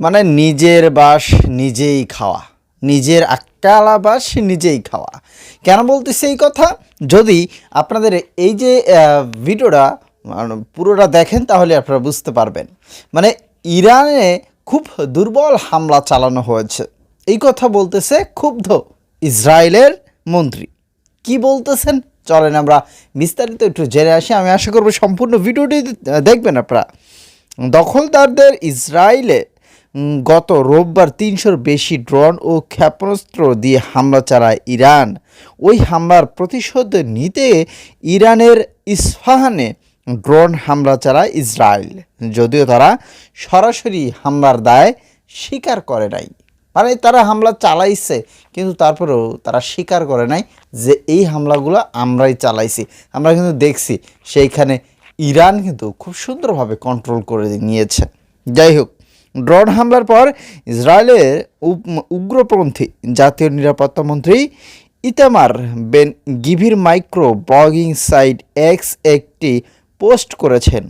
মানে নিজের বাস নিজেই খাওয়া। নিজের আক্কালা বাস নিজেই খাওয়া। কেন বলতেছি এই কথা? যদি আপনাদের এই যে ভিডিওটা মানে পুরোটা দেখেন তাহলে আপনারা বুঝতে পারবেন। মানে ইরানে খুব দুর্বল হামলা চালানো হয়েছে। এই কথা বলতেছে ক্ষুব্ধ ইসরায়েলের মন্ত্রী। কি বলতেছেন? চলেন আমরা বিস্তারিত একটু জেনে আসি। আমি আশা করব সম্পূর্ণ ভিডিওটি দেখবেন আপনারা। দখলদারদের ইসরায়েলে গত রোববার তিনশোর বেশি ড্রোন ও ক্ষেপণাস্ত্র দিয়ে হামলা চালায় ইরান। ওই হামলার প্রতিশোধ নিতে ইরানের ইস্ফাহানে ড্রোন হামলা চালায় ইসরায়েল। যদিও তারা সরাসরি হামলার দায় স্বীকার করে নাই। মানে তারা হামলা চালাইছে, কিন্তু তারপরেও তারা স্বীকার করে নাই যে এই হামলাগুলো আমরাই চালাইছি। আমরা কিন্তু দেখছি সেইখানে ইরান কিন্তু খুব সুন্দরভাবে কন্ট্রোল করে নিয়েছে। যাই হোক ড্রোন হামলার পর ইসরায়েলের উগ্রপন্থী জাতীয় নিরাপত্তা মন্ত্রী Itamar Ben Gvir micro blogging site X একটি পোস্ট করেছেন।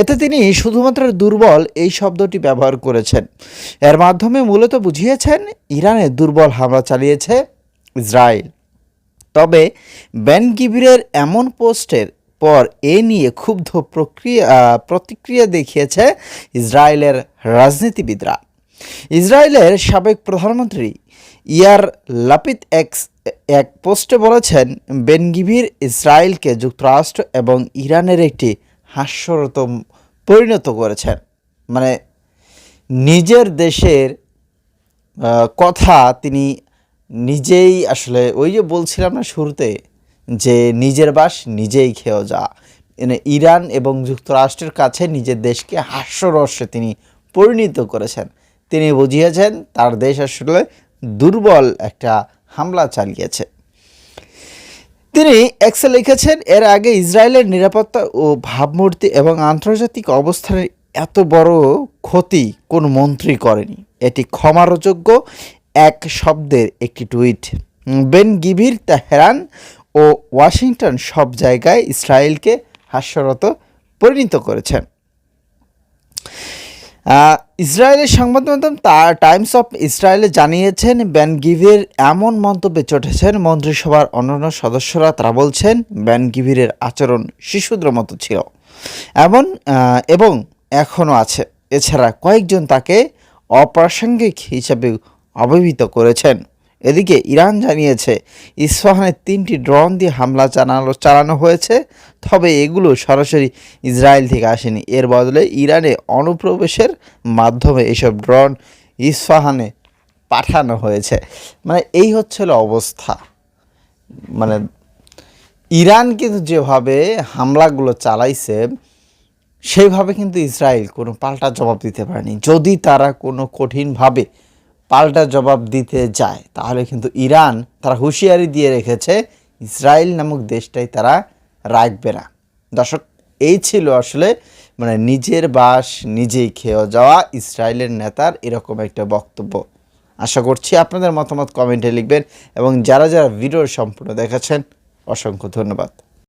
এতে তিনি শুধুমাত্র দুর্বল এই শব্দটি ব্যবহার করেছেন। এর মাধ্যমে মূলত বুঝিয়েছেন, ইরানে দুর্বল হামলা চালিয়েছে ইসরায়েল। তবে গিভিরের এমন পোস্টের পর এ নিয়ে ক্ষুব্ধ প্রক্রিয়া প্রতিক্রিয়া দেখিয়েছে ইসরায়েলের রাজনীতিবিদরা। ইসরায়েলের সাবেক প্রধানমন্ত্রী ইয়ার লাপিত এক্স এক পোস্টে বলেছেন বেনগিভির ইসরায়েলকে যুক্তরাষ্ট্র এবং ইরানের একটি হাস্যরত পরিণত করেছেন। মানে নিজের দেশের কথা তিনি নিজেই আসলে ওই যে বলছিলাম না শুরুতে যে নিজের বাস নিজেই খেয়েও যা ইরান এবং যুক্তরাষ্ট্রের কাছে নিজের দেশকে হাস্যরস্যে তিনি পরিণত করেছেন। তিনি বুঝিয়েছেন, তার দেশ আসলে দুর্বল একটা হামলা চালিয়েছে। তিনি এক্সে লিখেছেন, এর আগে ইসরায়েলের নিরাপত্তা ও ভাবমূর্তি এবং আন্তর্জাতিক অবস্থানের এত বড় ক্ষতি কোন মন্ত্রী করেনি। এটি ক্ষমারযোগ্য এক শব্দের একটি টুইট। বেন গিভির তেহরান ও ওয়াশিংটন সব জায়গায় ইসরায়েলকে হাস্যরত পরিণত করেছেন। আহ, ইসরায়েলের সংবাদ মাধ্যম তার টাইমস অফ ইসরায়েলে জানিয়েছেন ব্যান গিভির এমন মন্তব্যে চটেছেন মন্ত্রিসভার অন্যান্য সদস্যরা তারা বলছেন ব্যান গিভিরের আচরণ শিশুদের মতো ছিল। এমন এবং এখনও আছে। এছাড়া কয়েকজন তাকে অপ্রাসঙ্গিক হিসাবে অভিহিত করেছেন। এদিকে ইরান জানিয়েছে ইস্ফাহানের তিনটি ড্রোন দিয়ে হামলা চালানো চালানো হয়েছে, তবে এগুলো সরাসরি ইসরায়েল থেকে আসেনি। এর বদলে ইরানে অনুপ্রবেশের মাধ্যমে এসব ড্রোন ইস্ফাহানে পাঠানো হয়েছে। মানে এই হচ্ছিল অবস্থা। মানে ইরান কিন্তু যেভাবে হামলাগুলো চালাইছে সেইভাবে কিন্তু ইসরায়েল কোনো পাল্টা জবাব দিতে পারেনি। যদি তারা কোনো কঠিনভাবে পাল্টা জবাব দিতে যায়। তাহলে কিন্তু ইরান তারা হুঁশিয়ারি দিয়ে রেখেছে, ইসরায়েল নামক দেশটাই তারা রাখবে না। দর্শক, এই ছিল আসলে মানে নিজের বাস, নিজেই খেয়ে যাওয়া ইসরায়েলের নেতার এরকম একটা বক্তব্য। আশা করছি আপনাদের মতামত কমেন্টে লিখবেন এবং যারা যারা ভিডিও সম্পূর্ণ দেখেছেন, অসংখ্য ধন্যবাদ।